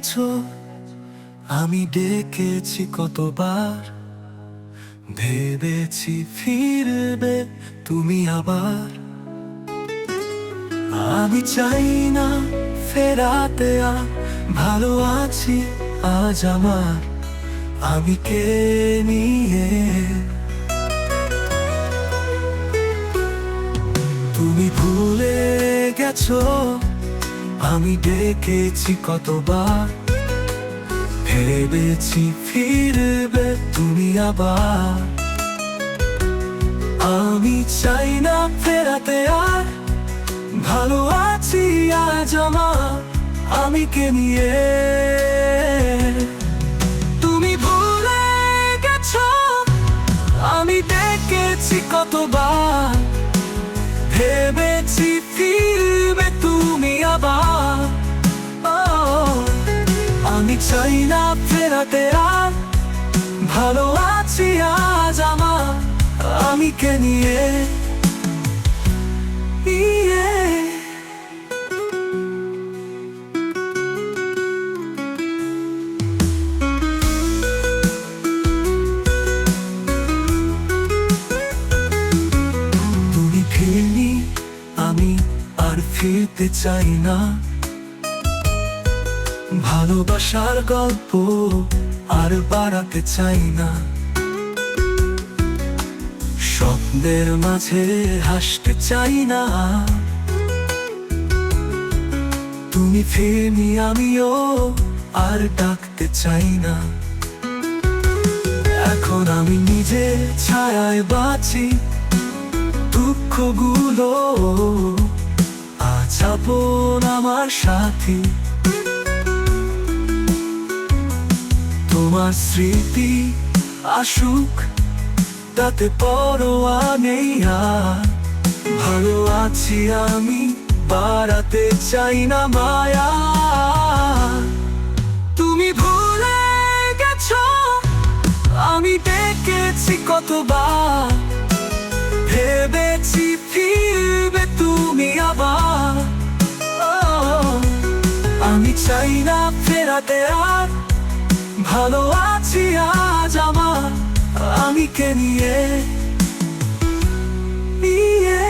গেছো? আমি ডেকেছি কতবার। ভেবেছি ফিরবে তুমি আবার। আমি চাই না ফেরাতে ভালো আছি আজ আমার। আমি কে নিয়ে? তুমি ভুলে গেছো? আমি ডেকেছি কতবার, ভেবেছি ফিরবে তুমি আবার। আমি চাই না ফেরাতে আর, ভালো আছি আজ আমার, আমি কে নিয়ে? তুমি ভুলে গেছ, আমি ডেকেছি কতবার, ভেবেছি ফিরবে তুমি আবার। চাই না ফেরাতে আর। ভালো আছি আজ আমার, আমি কে নিয়ে? ফিরনি, আমি আর ফিরতে চাই না। ভালোবাসার গল্প আর বাড়াতে চাই না। স্বপ্নের মাঝে হাসতে চাই না। তুমি ফিরনি আমিও আর ডাকতে চাই না। এখন আমি নিজে ছায়ায় বাঁচি, দুঃখগুলো আপন আমার সাথী। তোমার স্মৃতি আসুক, তাতে পরোয়া নেই আর। ভালো আছি আমি, বাড়াতে চাই না মায়া। তুমি ভুলে গেছ, আমি ডেকেছি কতবার। ভেবেছি ফিরবে তুমি আবার। আমি চাই না ফেরাতে আর। ভালো আছি আজ আমার আমি কে নিয়ে নিয়ে